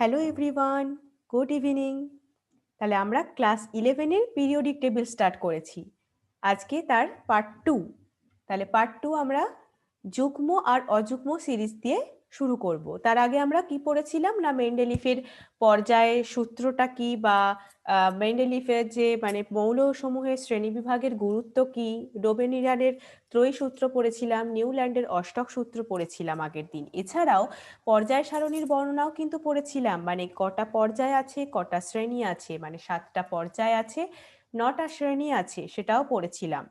Hello everyone good evening তাহলে আমরা class ইলেভেনের পিরিয়ডিক টেবিল স্টার্ট করেছি। আজকে তার পার্ট টু তাহলে পার্ট টু আমরা যুগ্ম আর অযুগ্ম সিরিজ দিয়ে শুরু করব। তার আগে আমরা কি পড়েছিলাম? না, মেন্ডেলিফের পর্যায়ে সূত্রটা কি বা মেন্ডেলিফের যে মানে মৌলসমূহের শ্রেণীবিভাগের গুরুত্ব কি? ডোবেনিরানের ত্রয়ী সূত্র পড়েছিলাম, নিউল্যান্ডের অষ্টক সূত্র পড়েছিলাম আগের দিন। এছাড়াও পর্যায় সারণীর বর্ণনাও কিন্তু পড়েছিলাম। মানে কটা পর্যায় আছে, কটা শ্রেণি আছে মানে সাতটা পর্যায় আছে, নটা শ্রেণি আছে, সেটাও পড়েছিলাম।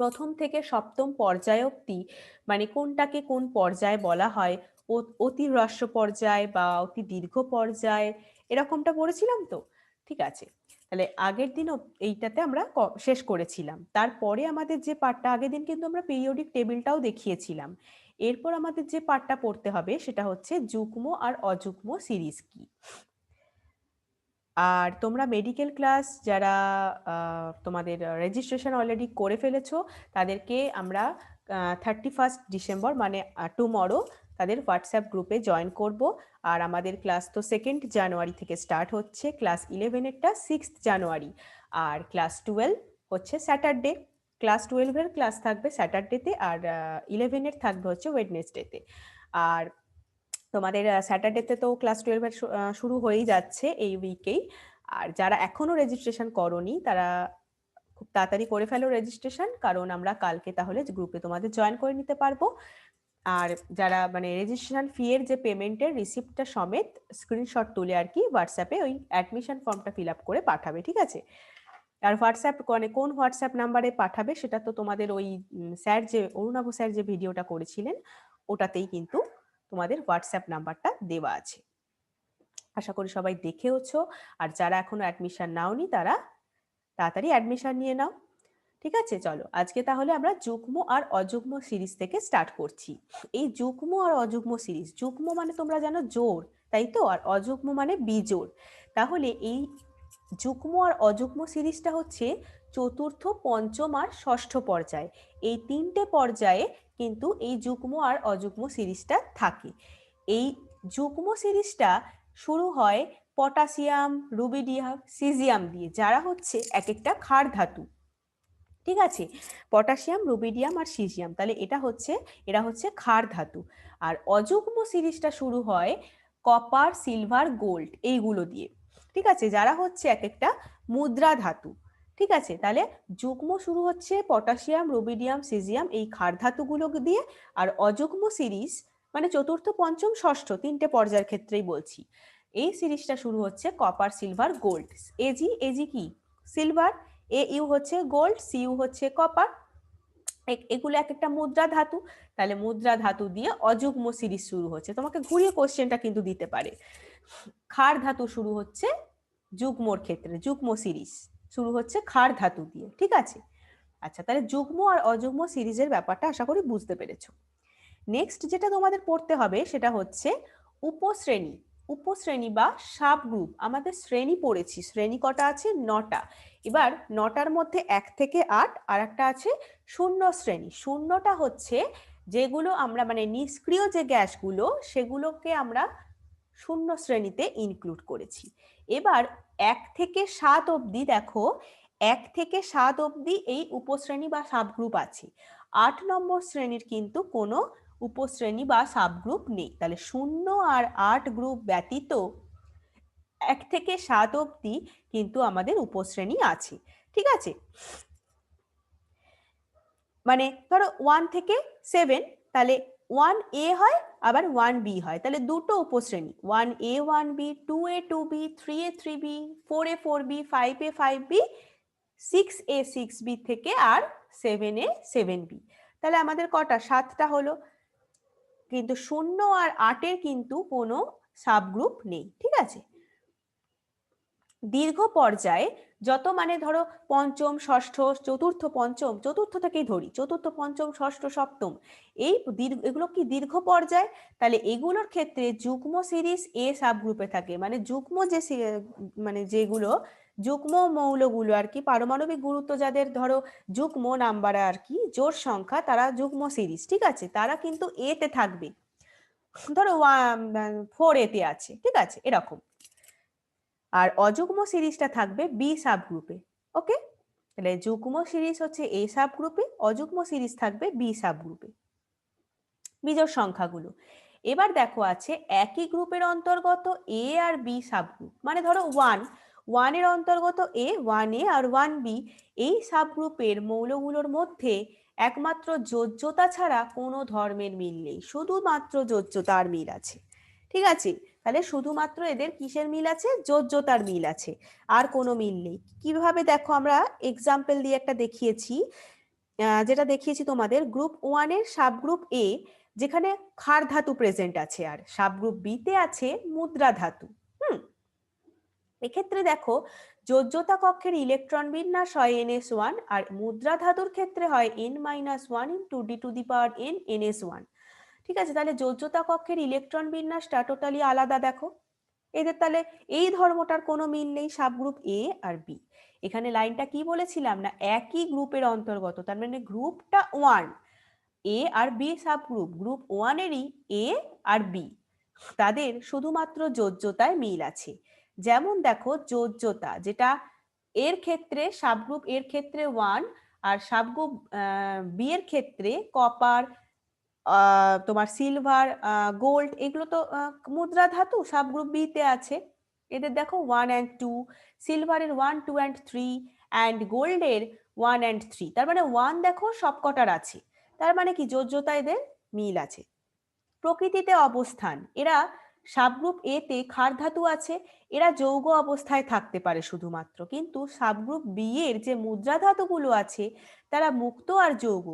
প্রথম থেকে সপ্তম পর্যায় অব্দি মানে কোনটাকে কোন পর্যায় বলা হয় অতি হ্রস্ব পর্যায় বা অতি দীর্ঘ পর্যায়, এরকমটা পড়েছিলাম তো? ঠিক আছে। তাহলে আগের দিনও এইটাতে আমরা শেষ করেছিলাম। তারপরে আমাদের যে পার্টটা আগের দিন কিন্তু আমরা পিরিয়ডিক টেবিলটাও দেখিয়েছিলাম। এরপর আমাদের যে পাঠটা পড়তে হবে, সেটা হচ্ছে যুগ্ম আর অযুগ্ম সিরিজ কি? আর তোমরা মেডিকেল ক্লাস যারা তোমাদের রেজিস্ট্রেশন অলরেডি করে ফেলেছো, তাদেরকে আমরা থার্টি ফার্স্ট ডিসেম্বর মানে টুমরো তাদের হোয়াটসঅ্যাপ গ্রুপে জয়েন করব। আর আমাদের ক্লাস তো সেকেন্ড জানুয়ারি থেকে স্টার্ট হচ্ছে ক্লাস ইলেভেনেরটা সিক্সথ জানুয়ারি আর ক্লাস টুয়েলভ হচ্ছে স্যাটারডে ক্লাস টুয়েলভের ক্লাস থাকবে স্যাটারডেতে আর ইলেভেনের থাকবে হচ্ছে ওয়েডনেসডেতে আর তোমাদের স্যাটারডেতে তো ক্লাস টুয়েলভের শুরু হয়েই যাচ্ছে এই উইকেই আর যারা এখনও রেজিস্ট্রেশন করনি, তারা খুব তাড়াতাড়ি করে ফেলো রেজিস্ট্রেশন কারণ আমরা কালকে তাহলে গ্রুপে তোমাদের জয়েন করে নিতে পারব। আর যারা মানে রেজিস্ট্রেশন ফি এর যে পেমেন্টের রিসিপ্টটা সমেত স্ক্রিনশট তুলে আর কি হোয়াটসঅ্যাপে ওই অ্যাডমিশন ফর্মটা ফিল আপ করে পাঠাবে, ঠিক আছে? আর হোয়াটসঅ্যাপ মানে কোন হোয়াটসঅ্যাপ নাম্বারে পাঠাবে, সেটা তো তোমাদের ওই স্যার যে, অরুণাভ স্যার যে ভিডিওটা করেছিলেন, ওটাতেই কিন্তু তোমাদের হোয়াটসঅ্যাপ নাম্বারটা দেওয়া আছে। আশা করি সবাই দেখেওছো আর যারা এখনও অ্যাডমিশন নাওনি, তারা তাড়াতাড়ি অ্যাডমিশন নিয়ে নাও। ঠিক আছে? চলো, আজকে তাহলে আমরা যুগ্ম আর অযুগ্ম সিরিজ থেকে স্টার্ট করছি। এই যুগ্ম আর অযুগ্ম সিরিজ যুগ্ম মানে তোমরা জানো জোর, তাই তো? আর অযুগ্ম মানে বিজোর তাহলে এই যুগ্ম আর অযুগ্ম সিরিজটা হচ্ছে চতুর্থ, পঞ্চম আর ষষ্ঠ পর্যায়। এই তিনটে পর্যায়ে কিন্তু এই যুগ্ম আর অযুগ্ম সিরিজটা থাকে। এই যুগ্ম সিরিজটা শুরু হয় পটাশিয়াম, রুবিডিয়াম, সিজিয়াম দিয়ে, যারা হচ্ছে এক একটা ক্ষার ধাতু। ঠিক আছে? পটাশিয়াম, রুবিডিয়াম আর সিজিয়াম, তাহলে এটা হচ্ছে, এরা হচ্ছে ক্ষার ধাতু। আর অযুগ্ম সিরিজটা শুরু হয় কপার, সিলভার, গোল্ড, এইগুলো দিয়ে। ঠিক আছে? যারা হচ্ছে এক একটা মুদ্রা ধাতু। ঠিক আছে? তাহলে যুগ্ম শুরু হচ্ছে পটাশিয়াম, রুবিডিয়াম, সিজিয়াম এই ক্ষার ধাতুগুলো দিয়ে। আর অযুগ্ম সিরিজ মানে চতুর্থ, পঞ্চম, ষষ্ঠ তিনটে পর্যায়ের ক্ষেত্রেই বলছি। এই সিরিজটা শুরু হচ্ছে copper silver gold AG AG কি? সিলভার এ ইউ হচ্ছে গোল্ড সি ইউ হচ্ছে কপার এগুলো এক একটা মুদ্রা ধাতু। তাহলে মুদ্রা ধাতু দিয়ে অযুগ্ম সিরিজ শুরু হচ্ছে। তোমাকে ঘুরিয়ে কোশ্চেনটা কিন্তু দিতে পারে। ক্ষার ধাতু শুরু হচ্ছে যুগ্মর ক্ষেত্রে, যুগ্ম সিরিজ। শুরু হচ্ছে ক্ষার ধাতু দিয়ে, ঠিক আছে? আচ্ছা তাহলে যুগ্ম আর অযুগ্ম সিরিজের ব্যাপারটা আশা করি বুঝতে পেরেছ। নেক্সট যেটা তোমাদের পড়তে হবে সেটা হচ্ছে উপশ্রেণী। উপশ্রেণী বা সাব গ্রুপ আমাদের শ্রেণি পড়েছি, শ্রেণি কটা আছে? নটা। এবার নটার মধ্যে এক থেকে আট আর একটা আছে শূন্য শ্রেণি। শূন্যটা হচ্ছে যেগুলো আমরা মানে নিষ্ক্রিয় যে গ্যাসগুলো, সেগুলোকে আমরা শূন্য শ্রেণীতে ইনক্লুড করেছি। এবার এক থেকে সাত অবধি দেখো, এক থেকে সাত অবধি এই উপশ্রেণী বা সাবগ্রুপ আছে। আট নম্বর শ্রেণির কিন্তু কোনো উপশ্রেণী বা সাবগ্রুপ নেই। তাহলে শূন্য আর আট গ্রুপ ব্যতীত এক থেকে সাত অবধি কিন্তু আমাদের উপশ্রেণী আছে। ঠিক আছে? মানে ধরো ওয়ান থেকে সেভেন তাহলে ওয়ান এ হয়, আবার ওয়ান বি হয়। তাহলে দুটো উপশ্রেণী one A one B two A two B three A three B four A four B five A five B six A six B থেকে আর সেভেন এ সেভেন বি তাহলে আমাদের কটা? সাতটা হলো। কিন্তু শূন্য আর আটের কিন্তু কোনো সাবগ্রুপ নেই, ঠিক আছে? দীর্ঘ পর্যায়ে যত মানে ধরো পঞ্চম, ষষ্ঠ, চতুর্থ, পঞ্চম, চতুর্থ থেকেই ধরি, চতুর্থ, পঞ্চম, ষষ্ঠ, সপ্তম, এই দীর্ঘ, এগুলো কি দীর্ঘ পর্যায়? তাহলে এগুলোর ক্ষেত্রে যুগ্ম সিরিজ এ সাব গ্রুপে থাকে মানে যুগ্ম যে মানে যেগুলো, যুগ্ম মৌলগুলো আর কি, পারমাণবিক গুরুত্ব যাদের ধরো যুগ্ম নাম্বার আর কি জোর সংখ্যা, তারা যুগ্ম সিরিজ, ঠিক আছে? তারা কিন্তু এতে থাকবে। ধরো ফোর এতে আছে, ঠিক আছে? এরকম। আর অযুগ্ম সিরিজটা থাকবে বি সাব গ্রুপে ওকে তাহলে যুগ্ম সিরিজ হচ্ছে এ সাব গ্রুপে অযুগ্ম সিরিজ থাকবে বি সাব গ্রুপে বিজোড় সংখ্যাগুলো। এবার দেখো আছে একই গ্রুপের অন্তর্গত এ আর বি সাব গ্রুপ মানে ধরো ওয়ান ওয়ানের অন্তর্গত এ ওয়ান এ আর ওয়ান বি এই সাব গ্রুপের মৌলগুলোর মধ্যে একমাত্র যোজ্যতা ছাড়া কোনো ধর্মের মিল নেই। শুধুমাত্র যোজ্যতার মিল আছে। ঠিক আছে? তাহলে শুধুমাত্র এদের কিসের মিল আছে? যোজ্যতার মিল আছে। আর কোনো মিল নেই। কীভাবে দেখো আমরা এক্সাম্পল দিয়ে একটা দেখিয়েছি যেটা দেখিয়েছি তোমাদের গ্রুপ ওয়ানের সাব গ্রুপ এ যেখানে ক্ষার ধাতু প্রেজেন্ট আছে আর। সাব গ্রুপ বিতে আছে মুদ্রা ধাতু। হুম? এক্ষেত্রে দেখো যোজ্যতা কক্ষের ইলেকট্রন বিন্যাস হয় এনএস ওয়ান আর মুদ্রা ধাতুর ক্ষেত্রে হয় n minus one into d to the power n ns one ঠিক আছে? তাহলে যোজ্যতা কক্ষের ইলেকট্রন বিন্যাসটা টোটালি আলাদা দেখো। এদের তাহলে এই ধর্মটার কোনো মিল নেই সাব গ্রুপ এ আর বি এখানে লাইনটা কি বলেছিলাম না? একই গ্রুপের অন্তর্গত, তার মানে গ্রুপটা ওয়ান এ আর বি সাব গ্রুপ গ্রুপ ওয়ানেরই এ আর বি তাদের শুধুমাত্র যোজ্যতায় মিল আছে। যেমন দেখো যোজ্যতা যেটা এর ক্ষেত্রে সাবগ্রুপ এর ক্ষেত্রে ওয়ান আর সাবগ্রুপ বি এর ক্ষেত্রে কপার তোমার সিলভার গোল্ড এগুলো তো মুদ্রা ধাতু সাবগ্রুপ বি তে আছে। এদের দেখো ওয়ান অ্যান্ড টু সিলভারের one two and three and গোল্ডের ওয়ান অ্যান্ড থ্রি তার মানে ওয়ান দেখো সবকটার আছে। তার মানে কি? যোজ্যতা এদের মিল আছে। প্রকৃতিতে অবস্থান। এরা সাবগ্রুপ এ তে ক্ষার ধাতু আছে। এরা যৌগ অবস্থায় থাকতে পারে শুধুমাত্র। কিন্তু সাবগ্রুপ বি এর যে মুদ্রা ধাতুগুলো আছে, তারা মুক্ত আর যৌগ।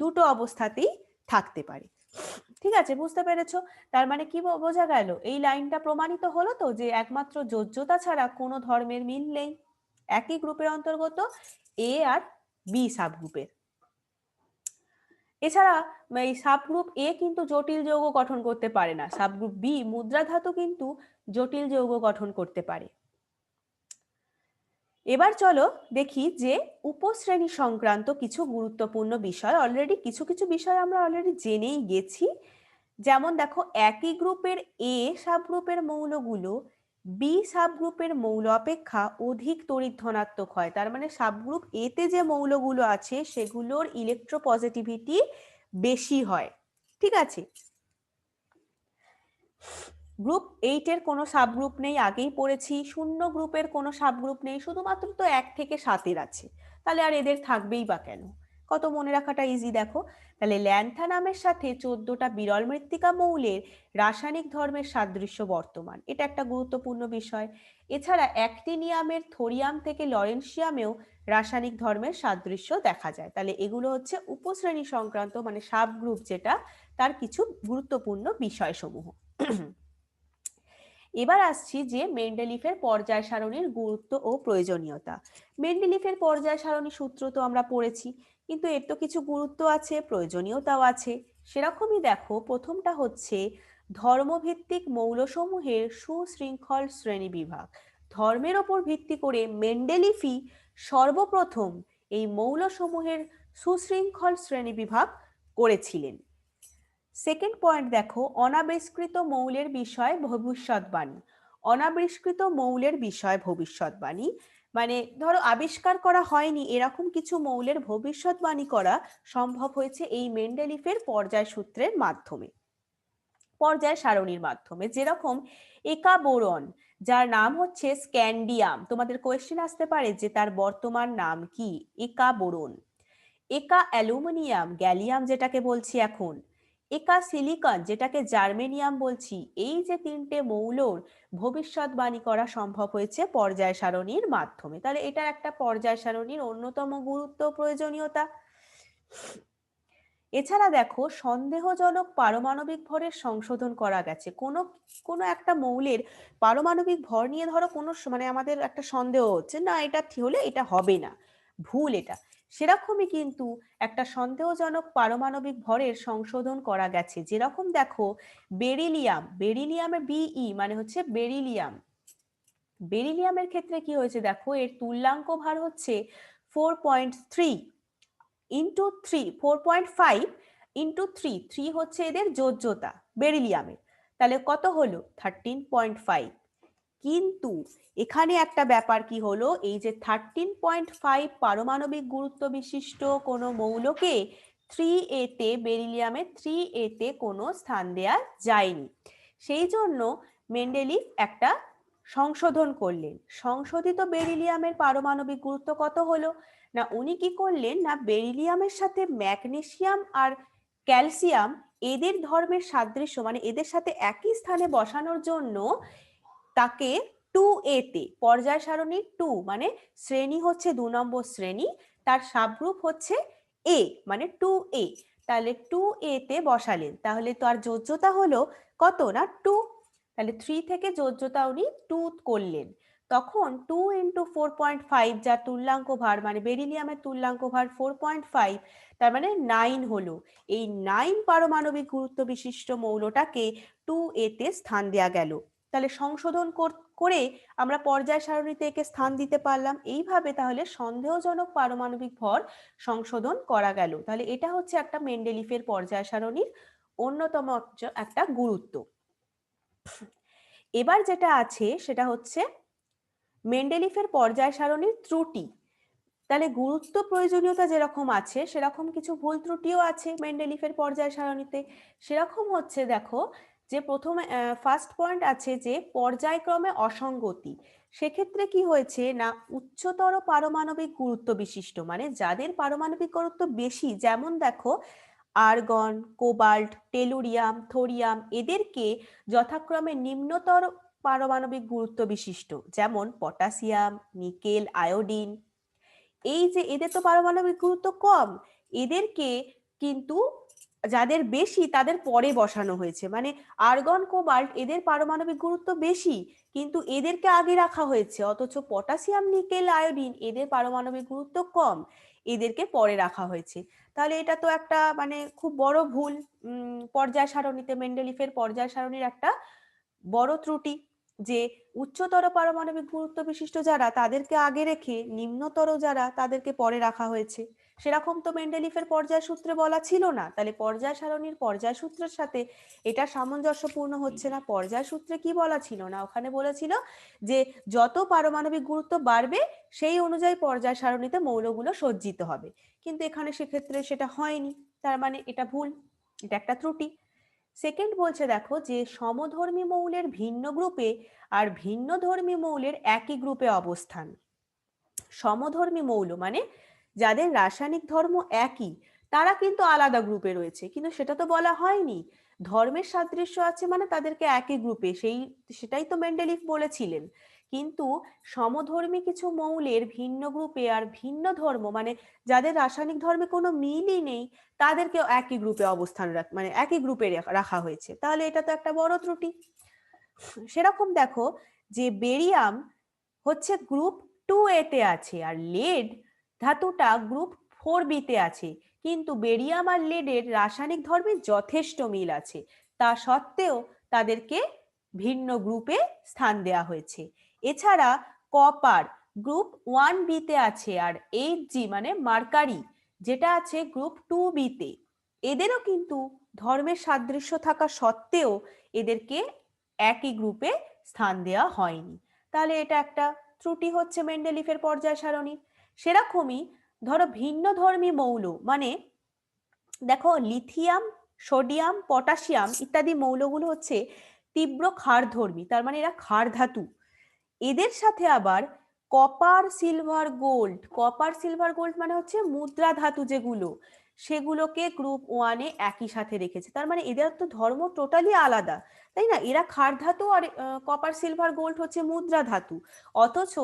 দুটো অবস্থাতেই থাকতে পারে। ঠিক আছে, বুঝতে পেরেছ? তার মানে কি বোঝা গেল? এই লাইনটা প্রমাণিত হলো তো যে একমাত্র যোজ্যতা ছাড়া কোনো ধর্মের মিল নেই। একই গ্রুপের অন্তর্গত এ আর বি সাবগ্রুপের এছাড়া এই সাবগ্রুপ এ কিন্তু জটিল যৌগ গঠন করতে পারে না। সাবগ্রুপ বি মুদ্রা ধাতু কিন্তু জটিল যৌগ গঠন করতে পারে। এবার চলো দেখি যে উপশ্রেণী সংক্রান্ত কিছু গুরুত্বপূর্ণ বিষয়। অলরেডি কিছু কিছু বিষয় আমরা অলরেডি জেনেই গেছি। যেমন দেখো, একই গ্রুপের এ সাবগ্রুপের মৌলগুলো বি সাবগ্রুপের মৌল অপেক্ষা অধিক তড়িৎ ধনাত্মক হয়। তার মানে সাবগ্রুপ এতে যে মৌলগুলো আছে, সেগুলোর ইলেকট্রোপজিটিভিটি বেশি হয়। ঠিক আছে? গ্রুপ এইটের কোনো সাবগ্রুপ নেই, আগেই পড়েছি। শূন্য গ্রুপের কোনো সাবগ্রুপ নেই, শুধুমাত্র তো এক থেকে সাতের আছে। তাহলে আর এদের থাকবেই বা কেন? কত মনে রাখাটা ইজি দেখো। তাহলে ল্যান্থানামের সাথে চোদ্দটা বিরল মৃত্তিকা মৌলের রাসায়নিক ধর্মের সাদৃশ্য বর্তমান। এটা একটা গুরুত্বপূর্ণ বিষয়। এছাড়া অ্যাক্টিনিয়ামের থোরিয়াম থেকে লরেন্সিয়ামেও রাসায়নিক ধর্মের সাদৃশ্য দেখা যায়। তাহলে এগুলো হচ্ছে উপশ্রেণী সংক্রান্ত মানে সাব গ্রুপ যেটা, তার কিছু গুরুত্বপূর্ণ বিষয়সমূহ। এবার আসছি যে মেন্ডেলিফের পর্যায় সারণীর গুরুত্ব ও প্রয়োজনীয়তা। মেন্ডেলিফের পর্যায় সারণী সূত্র তো আমরা পড়েছি, কিন্তু এর তো কিছু গুরুত্ব আছে, প্রয়োজনীয়তাও আছে। সেরকমই দেখো, প্রথমটা হচ্ছে ধর্মভিত্তিক মৌলসমূহের সুশৃঙ্খল শ্রেণি বিভাগ। ধর্মের ওপর ভিত্তি করে মেন্ডেলিফি সর্বপ্রথম এই মৌলসমূহের সুশৃঙ্খল শ্রেণি বিভাগ করেছিলেন। সেকেন্ড পয়েন্ট দেখো, অনাবিষ্কৃত মৌলের বিষয় ভবিষ্যৎবাণী। অনাবিষ্কৃত মৌলের বিষয় ভবিষ্যৎবাণী মানে ধরো আবিষ্কার করা হয়নি, এরকম কিছু মৌলের ভবিষ্যৎবাণী করা সম্ভব হয়েছে এই মেন্ডেলিফের পর্যায় সূত্রের মাধ্যমে। পর্যায় সারণীর মাধ্যমে, যেরকম একা বোরন যার নাম হচ্ছে স্ক্যান্ডিয়াম। তোমাদের কোয়েশ্চেন আসতে পারে যে তার বর্তমান নাম কি? একা বোরন একা অ্যালুমিনিয়াম গ্যালিয়াম যেটাকে বলছি এখন। একা সিলিকন, যেটাকে জার্মেনিয়াম বলছি, এই যে তিনটে মৌলর ভবিষ্যৎবাণী করা সম্ভব হয়েছে পর্যায় সারণীর মাধ্যমে। তাহলে এটা একটা পর্যায় সারণীর অন্যতম গুরুত্ব প্রয়োজনীয়তা। এছাড়া দেখো, সন্দেহজনক পারমাণবিক ভরের সংশোধন করা গেছে। কোনো কোনো একটা মৌলের পারমাণবিক ভর নিয়ে ধরো কোনো মানে আমাদের একটা সন্দেহ হচ্ছে, না এটা হলে এটা হবে না, ভুল এটা। সেরকমই কিন্তু একটা সন্দেহজনক পারমাণবিক ভরের সংশোধন করা গেছে। যেরকম দেখো, বেরিলিয়াম, বেরিলিয়ামের বিই মানে হচ্ছে বেরিলিয়াম। বেরিলিয়ামের ক্ষেত্রে কি হয়েছে দেখো, এর তুল্যাঙ্ক ভার হচ্ছে four point three into three four point five into three three হচ্ছে এদের যোজ্যতা, বেরিলিয়ামের। তাহলে কত হলো? থার্টিন পয়েন্ট ফাইভ কিন্তু এখানে একটা ব্যাপার কি হলো? এই যে থার্টিন পয়েন্ট ফাইভ পারমাণবিক গুরুত্ব বিশিষ্ট কোনো মৌলকে থ্রি এতে বেরিলিয়ামে থ্রি এতে কোনো স্থান দেয়া যায়নি। সেই জন্য মেন্ডেলিভ একটা সংশোধন করলেন। সংশোধিত বেরিলিয়ামের পারমাণবিক গুরুত্ব কত হলো? না, উনি কি করলেন? না, বেরিলিয়ামের সাথে ম্যাগনেসিয়াম আর ক্যালসিয়াম এদের ধর্মের সাদৃশ্য মানে এদের সাথে একই স্থানে বসানোর জন্য তাকে টু এতে পর্যায় সারণী টু মানে শ্রেণি হচ্ছে দু নম্বর শ্রেণি, তার সাবগ্রুপ হচ্ছে এ মানে টু এ তাহলে টু এতে বসালেন, তাহলে তো আর যোজ্যতা হলো কত না টু তাহলে থ্রি থেকে যোজ্যতা উনি টু করলেন। তখন two into four point five যা তুল্যাঙ্ক ভার মানে বেরিলিয়ামের তুল্যাঙ্ক ভার ফোর পয়েন্ট ফাইভ তার মানে নাইন হলো। এই নাইন পারমাণবিক গুরুত্ব বিশিষ্ট মৌলটাকে টু এতে স্থান দেয়া গেল। তাহলে সংশোধন করে আমরা পর্যায় সারণীতে একে স্থান দিতে পারলাম। এইভাবে তাহলে সন্দেহজনক পারমাণবিক ভর সংশোধন করা গেল। তাহলে এটা হচ্ছে একটা মেন্ডেলিফের পর্যায় সারণীর অন্যতম একটা গুরুত্ব। এবার যেটা আছে সেটা হচ্ছে মেন্ডেলিফের পর্যায় সারণীর ত্রুটি। তাহলে গুরুত্ব প্রয়োজনীয়তা যেরকম আছে, সেরকম কিছু ভুল ত্রুটিও আছে মেন্ডেলিফের পর্যায় সারণীতে। সেরকম হচ্ছে দেখো যে প্রথমে ফার্স্ট পয়েন্ট আছে যে পর্যায়ক্রমে অসঙ্গতি। সেক্ষেত্রে কি হয়েছে না উচ্চতর পারমাণবিক গুরুত্ব বিশিষ্ট? মানে যাদের পারমাণবিক গুরুত্ব বেশি, যেমন দেখো আর্গন, কোবাল্ট, টেলুরিয়াম, থোরিয়াম, এদেরকে যথাক্রমে নিম্নতর পারমাণবিক গুরুত্ব বিশিষ্ট, যেমন পটাশিয়াম, নিকেল, আয়োডিন। এই যে এদের তো পারমাণবিক গুরুত্ব কম, এদেরকে কিন্তু যাদের বেশি তাদের পরে বসানো হয়েছে। মানে আর্গন, কোবাল্ট এদের পারমাণবিক গুরুত্ব বেশি, কিন্তু এদেরকে আগে রাখা হয়েছে। অথচ পটাশিয়াম, নিকেল, আয়োডিন এদের পারমাণবিক গুরুত্ব কম, এদেরকে পরে রাখা হয়েছে। তাহলে এটা তো একটা মানে খুব বড় ভুল পর্যায় সারণীতে মেন্ডেলিফের পর্যায় সারণীর একটা বড় ত্রুটি যে উচ্চতর পারমাণবিক গুরুত্ব বিশিষ্ট যারা তাদেরকে আগে রেখে নিম্নতর যারা তাদেরকে পরে রাখা হয়েছে। সেরকম তো মেন্ডেলিফের পর্যায় সূত্রে বলা ছিল না। তাহলে পর্যায় সারণীর পর্যায় সূত্রের সাথে এটা সামঞ্জস্যপূর্ণ হচ্ছে না। পর্যায় সূত্রে কি বলা ছিল না? ওখানে বলেছিল যে যত পারমাণবিক গুরুত্ব বাড়বে, সেই অনুযায়ী পর্যায় সারণীতে মৌলগুলো সজ্জিত হবে। কিন্তু এখানে সেক্ষেত্রে সেটা হয়নি। তার মানে এটা ভুল, এটা একটা ত্রুটি। সেকেন্ড বলছে দেখো যে সমধর্মী মৌলের ভিন্ন গ্রুপে আর ভিন্ন ধর্মী মৌলের একই গ্রুপে অবস্থান। সমধর্মী মৌল মানে যাদের রাসায়নিক ধর্ম একই, তারা কিন্তু আলাদা গ্রুপে রয়েছে। কিন্তু সেটা তো বলা হয়নি। ধর্মের সাদৃশ্য আছে মানে তাদেরকে একই গ্রুপে সেই, সেটাই তো মেন্ডেলিফ বলেছিলেন। কিন্তু সমধর্মী কিছু মৌলের ভিন্ন গ্রুপে আর ভিন্ন ধর্ম মানে যাদের রাসায়নিক ধর্মে কোনো মিলই নেই তাদেরকে একই গ্রুপে অবস্থান মানে একই গ্রুপে রাখা হয়েছে। তাহলে এটা তো একটা বড় ত্রুটি। সেরকম দেখো যে বেরিয়াম হচ্ছে গ্রুপ টু এতে আছে আর লেড ধাতুটা গ্রুপ ফোর বিতে আছে। কিন্তু বেরিয়াম আর লেডের রাসায়নিক ধর্মে যথেষ্ট মিল আছে। তা সত্ত্বেও তাদেরকে ভিন্ন গ্রুপে স্থান দেওয়া হয়েছে। এছাড়া কপার গ্রুপ ওয়ান বিতে আছে আর এইট জি মানে মার্কারি যেটা আছে গ্রুপ টু বিতে এদেরও কিন্তু ধর্মের সাদৃশ্য থাকা সত্ত্বেও এদেরকে একই গ্রুপে স্থান দেওয়া হয়নি। তাহলে এটা একটা ত্রুটি হচ্ছে মেন্ডেলিফের পর্যায় সারণী সেরকমই ধরো ভিন্ন ধর্মী মৌল মানে দেখো লিথিয়াম, সোডিয়াম, পটাশিয়াম ইত্যাদি মৌলগুলো হচ্ছে তীব্র ক্ষার ধর্মী, তার মানে এরা ক্ষার ধাতু। এদের সাথে আবার copper silver gold copper silver gold মানে হচ্ছে মুদ্রা ধাতু যেগুলো, সেগুলোকে গ্রুপ ওয়ানে একই সাথে রেখেছে। তার মানে এদের তো ধর্ম টোটালি আলাদা, তাই না? এরা ক্ষার ধাতু আর কপার সিলভার গোল্ড হচ্ছে মুদ্রা ধাতু। অথচ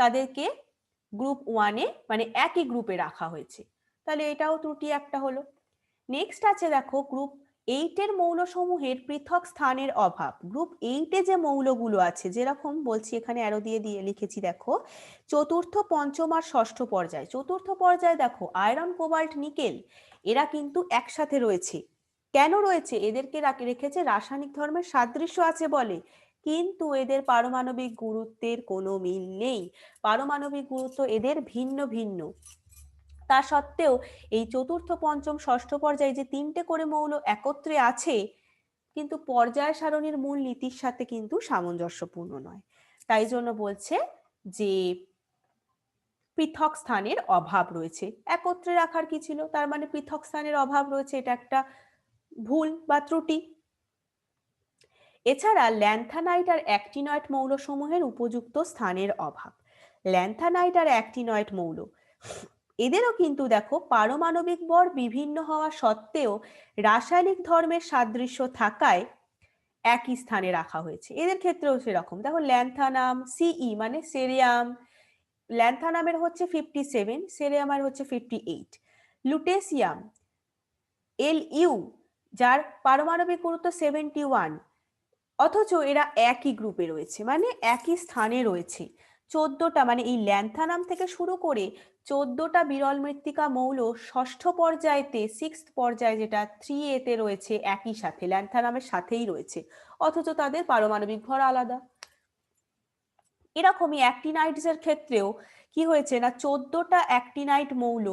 তাদেরকে গ্রুপ ওয়ানে মানে একই গ্রুপে রাখা হয়েছে। তাহলে এটাও ত্রুটি একটা হলো। নেক্সট আছে দেখো গ্রুপ এইটের মৌলসমূহের পৃথক স্থানের অভাব। গ্রুপ এইটে যে মৌলগুলো আছে, যেরকম বলছি এখানে অ্যারো দিয়ে দিয়ে লিখেছি, দেখো, চতুর্থ, পঞ্চম আর ষষ্ঠ পর্যায়। চতুর্থ পর্যায়ে দেখো আয়রন কোবাল্ট নিকেল এরা কিন্তু একসাথে রয়েছে। কেন রয়েছে? এদেরকে রেখেছে, রাসায়নিক ধর্মের সাদৃশ্য আছে বলে। কিন্তু এদের পারমাণবিক গুরুত্বের কোনো মিল নেই। পারমাণবিক গুরুত্ব এদের ভিন্ন ভিন্ন। তা সত্ত্বেও এই চতুর্থ, পঞ্চম, ষষ্ঠ পর্যায়ে যে তিনটে করে মৌল একত্রে আছে, কিন্তু পর্যায় সারণীর মূল নীতির সাথে কিন্তু সামঞ্জস্যপূর্ণ নয়। তাই জন্য বলছে যে পৃথক স্থানের অভাব রয়েছে। একত্রে রাখার কি ছিল? তার মানে পৃথক স্থানের অভাব রয়েছে, এটা একটা ভুল বা ত্রুটি। এছাড়া ল্যান্থানাইট আর অ্যাক্টিনয়েড মৌলসমূহের উপযুক্ত স্থানের অভাব। ল্যান্থানাইট আর অ্যাক্টিনয়েড মৌল। এদেরও কিন্তু দেখো পারমাণবিক বর বিভিন্ন হওয়া সত্ত্বেও রাসায়নিক ধর্মের সাদৃশ্য থাকায় একই স্থানে রাখা হয়েছে। এদের ক্ষেত্রেও সেরকম। দেখো ল্যান্থানাম সিই মানে সেরিয়াম, ল্যান্থানামের হচ্ছে ফিফটি সেভেন সেরিয়ামের হচ্ছে fifty eight lutetium L U যার পারমাণবিক গুরুত্ব সেভেন্টি ওয়ান অথচ এরা একই গ্রুপে রয়েছে মানে একই স্থানে রয়েছে। চোদ্দটা মানে এই ল্যান্থানাম থেকে শুরু করে চোদ্দটা বিরল মৃত্তিকা মৌল ষষ্ঠ পর্যায়েতে সিক্স পর্যায়ে যেটা থ্রি এতে রয়েছে, একই সাথে। ল্যান্থানামের সাথেই রয়েছে। অথচ তাদের পারমাণবিক ভর আলাদা। এরকমই অ্যাক্টিনাইটসের ক্ষেত্রেও কি হয়েছে না, চোদ্দটা অ্যাক্টিনাইট মৌল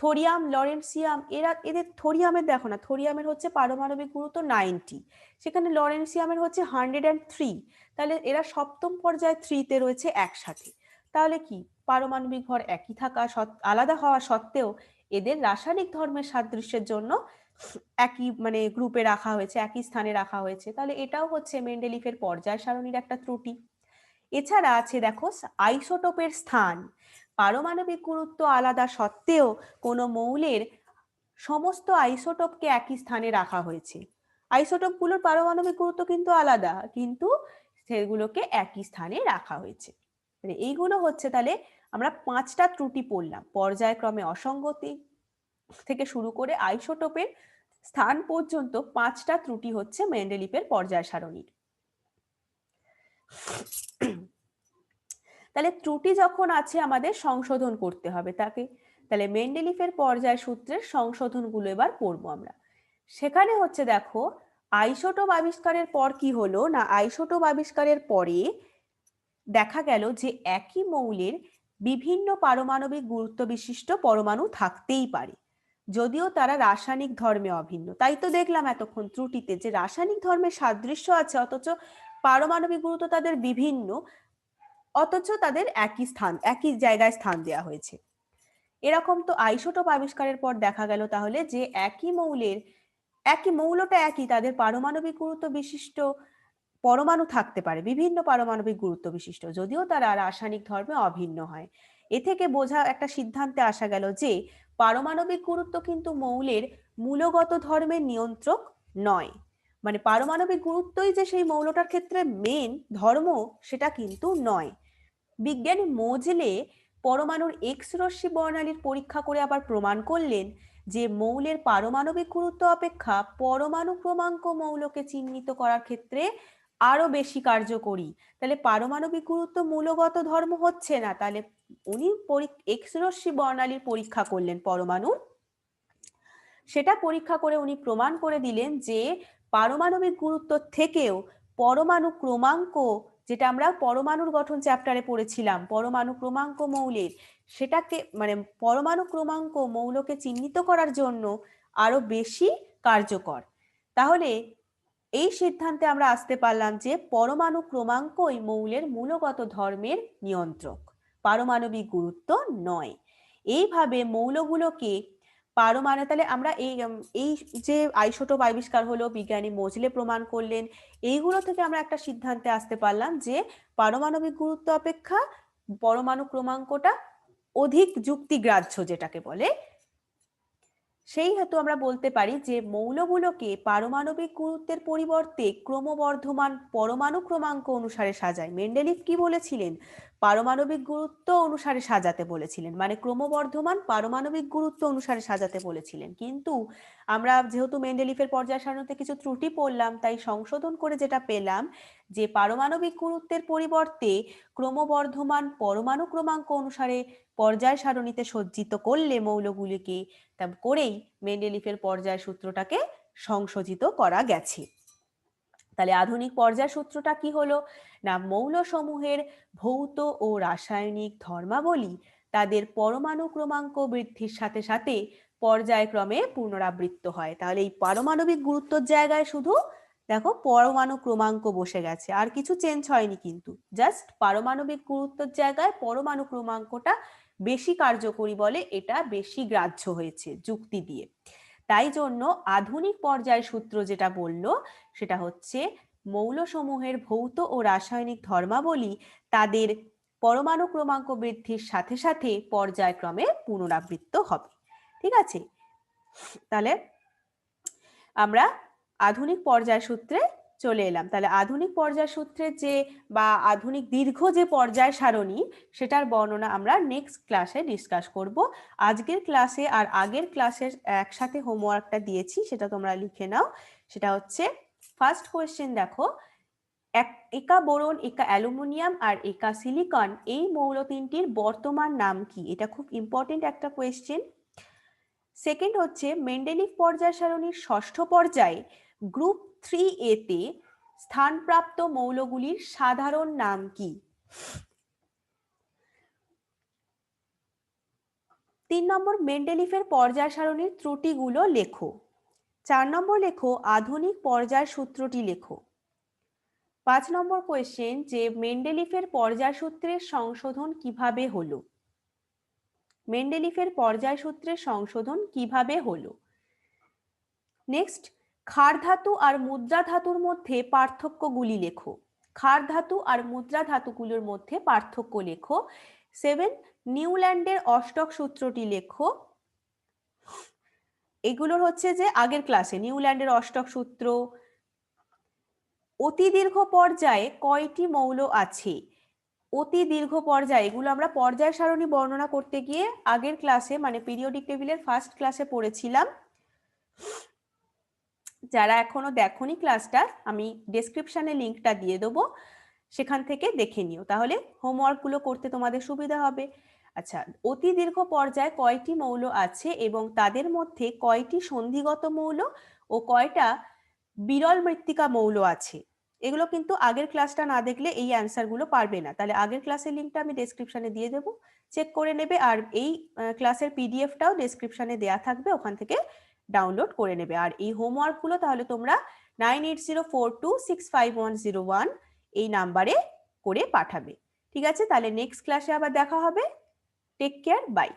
থোরিয়াম, লরেন্সিয়াম, এরা, এদের থোরিয়ামের দেখো না, থোরিয়ামের হচ্ছে পারমাণবিক গুরুত্ব নাইনটি। সেখানে লরেন্সিয়ামের হচ্ছে হান্ড্রেড অ্যান্ড থ্রি। তাহলে এরা সপ্তম পর্যায়ে থ্রিতে রয়েছে একসাথে। তাহলে কি? পারমাণবিক ভর একই থাকা আলাদা হওয়া সত্ত্বেও এদের রাসায়নিক ধর্মের সাদৃশ্যের জন্য একই মানে গ্রুপে রাখা হয়েছে, একই স্থানে রাখা হয়েছে। তাহলে এটাও হচ্ছে মেন্ডেলিফের পর্যায় সারণীর একটা ত্রুটি। এছাড়া আছে দেখো, আইসোটোপের স্থান। পারমাণবিক গুরুত্ব আলাদা সত্ত্বেও কোনো মৌলের সমস্ত আইসোটোপকে একই স্থানে রাখা হয়েছে। আইসোটোপগুলোর পারমাণবিক গুরুত্ব কিন্তু আলাদা, কিন্তু সেগুলোকে একই স্থানে রাখা হয়েছে। মানে এইগুলো হচ্ছে তাহলে আমরা পাঁচটা ত্রুটি পড়লাম। পর্যায়ক্রমে অসঙ্গতি থেকে শুরু করে আইসোটোপের স্থান পর্যন্ত পাঁচটা ত্রুটি হচ্ছে মেন্ডেলিপের পর্যায় সারণীর তাহলে ত্রুটি যখন আছে আমাদের সংশোধন করতে হবে তাকে। তাহলে মেন্ডেলিফের পর্যায় সূত্রের সংশোধনগুলো এবার পড়ব আমরা। সেখানে হচ্ছে দেখো, আইসোটোপ আবিষ্কারের পর কি হলো না আইসোটোপ আবিষ্কারের পরে দেখা গেল যে একই মৌলের বিভিন্ন পারমাণবিক গুরুত্ব বিশিষ্ট পরমাণু থাকতেই পারে। যদিও তারা রাসায়নিক ধর্মে অভিন্ন। তাই তো দেখলাম এতক্ষণ ত্রুটিতে যে রাসায়নিক ধর্মের সাদৃশ্য আছে, অথচ পারমাণবিক গুরুত্ব তাদের বিভিন্ন। অথচ তাদের একই স্থান, একই জায়গায় স্থান দেওয়া হয়েছে। এরকম তো আইসোটোপ আবিষ্কারের পর দেখা গেল তাহলে যে একই মৌলের, একই মৌলটা একই, তাদের পারমাণবিক গুরুত্ব বিশিষ্ট পরমাণু থাকতে পারে, বিভিন্ন পারমাণবিক গুরুত্ব বিশিষ্ট, যদিও তারা রাসায়নিক ধর্মে অভিন্ন হয়। এ থেকে বোঝা একটা সিদ্ধান্তে আসা গেল যে পারমাণবিক গুরুত্ব কিন্তু মৌলের মূলগত ধর্মের নিয়ন্ত্রক নয়। মানে পারমাণবিক গুরুত্বই যে সেই মৌলটার ক্ষেত্রে মেন ধর্ম সেটা কিন্তু নয়। বিজ্ঞানী মোজলে পরমাণুর এক্স রশ্মি বর্ণালীর পরীক্ষা করে আবার প্রমাণ করলেন যে মৌলের পারমাণবিক গুরুত্ব অপেক্ষা পরমাণু ক্রমাঙ্ক মৌলকে চিহ্নিত করার ক্ষেত্রে আরও বেশি কার্যকরী। তাহলে পারমাণবিক গুরুত্ব মূলগত ধর্ম হচ্ছে না, তাহলে উনি এক্স রশ্মি বর্ণালীর পরীক্ষা করলেন পরমাণু সেটা পরীক্ষা করে উনি প্রমাণ করে দিলেন যে পারমাণবিক গুরুত্ব থেকেও পরমাণু ক্রমাঙ্ক, যেটা আমরা পরমাণুর গঠন চ্যাপ্টারে পড়েছিলাম, পরমাণু ক্রমাঙ্ক মৌলের, সেটাকে মানে পরমাণু ক্রমাঙ্ক মৌলকে চিহ্নিত করার জন্য আরও বেশি কার্যকর। তাহলে এই সিদ্ধান্তে আমরা আসতে পারলাম যে পরমাণু ক্রমাঙ্কই মৌলের মূলগত ধর্মের নিয়ন্ত্রক, পারমাণবিক গুরুত্ব নয়। এইভাবে মৌলগুলোকে পারমাণু তাহলে আমরা এই এই যে আইসোটোপ, আবিষ্কার হলো, বিজ্ঞানী মজলে প্রমাণ করলেন, এইগুলো থেকে আমরা একটা সিদ্ধান্তে আসতে পারলাম যে পারমাণবিক গুরুত্ব অপেক্ষা পরমাণু ক্রমাঙ্কটা অধিক যুক্তিগ্রাহ্য যেটাকে বলে। সেই হেতু আমরা বলতে পারি যে মৌলগুলোকে পারমাণবিক গুরুত্বের পরিবর্তে ক্রমবর্ধমান পরমাণু ক্রমাঙ্ক অনুসারে সাজায়। মেন্ডেলিফ কি বলেছিলেন? পারমাণবিক গুরুত্ব অনুসারে সাজাতে বলেছিলেন। মানে ক্রমবর্ধমান পারমাণবিক গুরুত্ব অনুসারে সাজাতে বলেছিলেন। কিন্তু আমরা যেহেতু মেন্ডেলিফের পর্যায় সারণীতে কিছু ত্রুটি পড়লাম, তাই সংশোধন করে যেটা পেলাম যে পারমাণবিক গুরুত্বের পরিবর্তে ক্রমবর্ধমান পরমাণু ক্রমাঙ্ক অনুসারে পর্যায় সারণীতে সজ্জিত করলে মৌলগুলিকে তা করেই মেন্ডেলিফের পর্যায় সূত্রটাকে সংশোধিত করা গেছে। তাহলে আধুনিক পর্যায় সূত্রটা কি হলো? না, মৌলসমূহের ভৌত ও রাসায়নিক ধর্মাবলী তাদের পরমাণু ক্রমাঙ্ক বৃদ্ধির সাথে সাথে পর্যায়ক্রমে পুনরাবৃত্ত হয়। তাহলে এই পারমাণবিক গুরুত্বর জায়গায় শুধু দেখো পরমাণু ক্রমাঙ্ক বসে গেছে, আর কিছু চেঞ্জ হয়নি কিন্তু। জাস্ট পারমাণবিক গুরুত্বর জায়গায় পরমাণু ক্রমাঙ্কটা বেশি কার্যকরী বলে এটা বেশি গ্রাহ্য হয়েছে যুক্তি দিয়ে। তাই জন্য আধুনিক পর্যায় সূত্র যেটা বলল সেটা হচ্ছে মৌলসমূহের ভৌত ও রাসায়নিক ধর্মাবলী তাদের পরমাণু ক্রমাঙ্ক বৃদ্ধির সাথে সাথে পর্যায়ক্রমে পুনরাবৃত্ত হবে। ঠিক আছে? তাহলে আমরা আধুনিক পর্যায় সূত্রে চলে এলাম। তাহলে আধুনিক পর্যায় সূত্রের যে বা আধুনিক দীর্ঘ যে পর্যায় সারণী, সেটার বর্ণনা আমরা নেক্সট ক্লাসে ডিসকাস করব। আজকের ক্লাসে আর আগের ক্লাসের একসাথে হোমওয়ার্কটা দিয়েছি, সেটা তোমরা লিখে নাও। সেটা হচ্ছে ফার্স্ট কোয়েশ্চেন দেখো, এক বোরন, একা অ্যালুমিনিয়াম আর একা সিলিকন, এই মৌল তিনটির বর্তমান নাম কি? এটা খুব ইম্পর্টেন্ট একটা কোয়েশ্চেন সেকেন্ড হচ্ছে মেন্ডেলিভ পর্যায় সারণীর ষষ্ঠ পর্যায়ে গ্রুপ থ্রি এতে স্থানপ্রাপ্ত মৌলগুলির সাধারণ নাম কি? তিন নম্বর মেন্ডেলিফের পর্যায় সারণীর ত্রুটিগুলো লেখো। চার নম্বর লেখো, আধুনিক পর্যায় সূত্রটি লেখো। পাঁচ নম্বর কোয়েশ্চেন যে মেন্ডেলিফের পর্যায় সূত্রের সংশোধন কীভাবে হলো? মেন্ডেলিফের পর্যায় সূত্রের সংশোধন কীভাবে হলো? নেক্সট ক্ষার ধাতু আর মুদ্রা ধাতুর মধ্যে পার্থক্যগুলি লেখো। ক্ষার ধাতু আর মুদ্রা ধাতুগুলোর মধ্যে পার্থক্য লেখো। সেভেন নিউল্যান্ডের অষ্টক সূত্রটি লেখো। এগুলোর হচ্ছে যে আগের ক্লাসে নিউল্যান্ডের অষ্টক সূত্র। অতি দীর্ঘ পর্যায়ে কয়টি মৌল আছে? অতি দীর্ঘ পর্যায়ে এগুলো আমরা পর্যায় সারণী বর্ণনা করতে গিয়ে আগের ক্লাসে মানে পিরিয়ডিক টেবিলের ফার্স্ট ক্লাসে পড়েছিলাম। যারা এখনও দেখনি ক্লাসটা আমি ডেসক্রিপশনে লিংকটা দিয়ে দেবো। সেখান থেকে দেখে নিও। তাহলে হোমওয়ার্কগুলো করতে তোমাদের সুবিধা হবে। আচ্ছা অতি দীর্ঘ পর্যায়ে কয়টি মৌল আছে এবং তাদের মধ্যে কয়টি সন্ধিগত মৌল ও কয়টা বিরল মৃত্তিকা মৌল আছে? এগুলো কিন্তু আগের ক্লাসটা না দেখলে এই অ্যান্সারগুলো পারবে না। তাহলে আগের ক্লাসের লিঙ্কটা আমি ডেসক্রিপশনে দিয়ে দেবো। চেক করে নেবে আর এই ক্লাসের পিডিএফটাও ডেসক্রিপশনে দেয়া থাকবে। ওখান থেকে ডাউনলোড করে নেবে। আর এই হোমওয়ার্কগুলো তাহলে তোমরা nine eight zero four two six five one zero one এই নাম্বারে করে পাঠাবে। ঠিক আছে? তাহলে নেক্সট ক্লাসে আবার দেখা হবে। Take care. Bye.